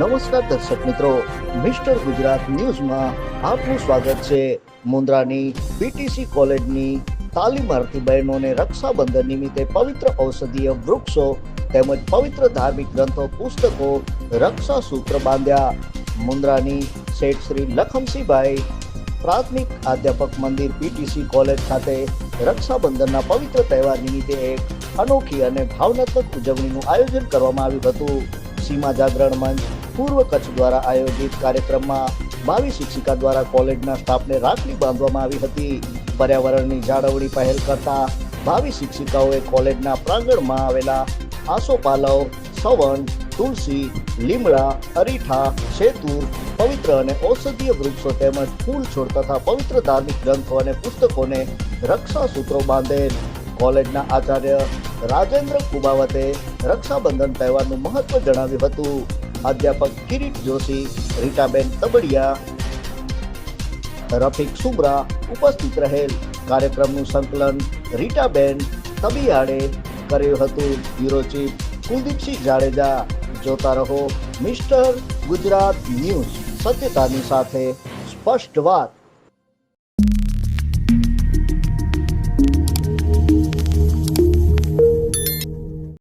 નમસ્કાર દર્શક મિત્રો, મિસ્ટર ગુજરાત ન્યૂઝમાં આપનું સ્વાગત છે. મુન્દ્રાની પીટીસી કોલેજની તાલીમાર્થી બહેનોને રક્ષાબંધન નિમિત્તે પવિત્ર ઔષધીય વૃક્ષો તેમજ પવિત્ર ધાર્મિક ગ્રંથો, પુસ્તકો રક્ષા સૂત્ર બાંધ્યા. મુન્દ્રાની શેઠ શ્રી લખમસિંહભાઈ પ્રાથમિક અધ્યાપક મંદિર પીટીસી કોલેજ ખાતે રક્ષાબંધનના પવિત્ર તહેવાર નિમિત્તે એક અનોખી અને ભાવનાત્મક ઉજવણીનું આયોજન કરવામાં આવ્યું હતું. સીમા જાગરણ મંચ પૂર્વ કચ્છ દ્વારા આયોજિત કાર્યક્રમમાં બાવીસ શિક્ષિકા દ્વારા કોલેજના સ્ટાફને રાખડી બાંધવામાં આવી હતી. પર્યાવરણની જાળવણી પહેલ કરતા બાવીસ શિક્ષિકાઓએ કોલેજના પ્રાંગણમાં આવેલા આસોપાલવ સવન તુલસી, લીમડા, અરીઠા, શેતુર, પવિત્ર અને ઔષધીય વૃક્ષો તેમજ ફૂલ છોડ તથા પવિત્ર ધાર્મિક ગ્રંથો અને પુસ્તકોને રક્ષા સૂત્રો બાંધેલ. કોલેજના આચાર્ય રાજેન્દ્ર કુબાવતે રક્ષાબંધન તહેવારનું મહત્વ જણાવ્યું હતું. અધ્યાપક કિરીટ જોશી, રીટાબેન તબડિયા, રફીક સુમરા ઉપસ્થિત રહેલ. કાર્યક્રમનું સંકલન રીટાબેન તબિયાડે કર્યું હતું. બ્યુરો ચીફ કુલદીપસિંહ જાડેજા, જોતા રહો મિસ્ટર ગુજરાત ન્યૂઝ. સત્યતાની સાથે સ્પષ્ટ વાત.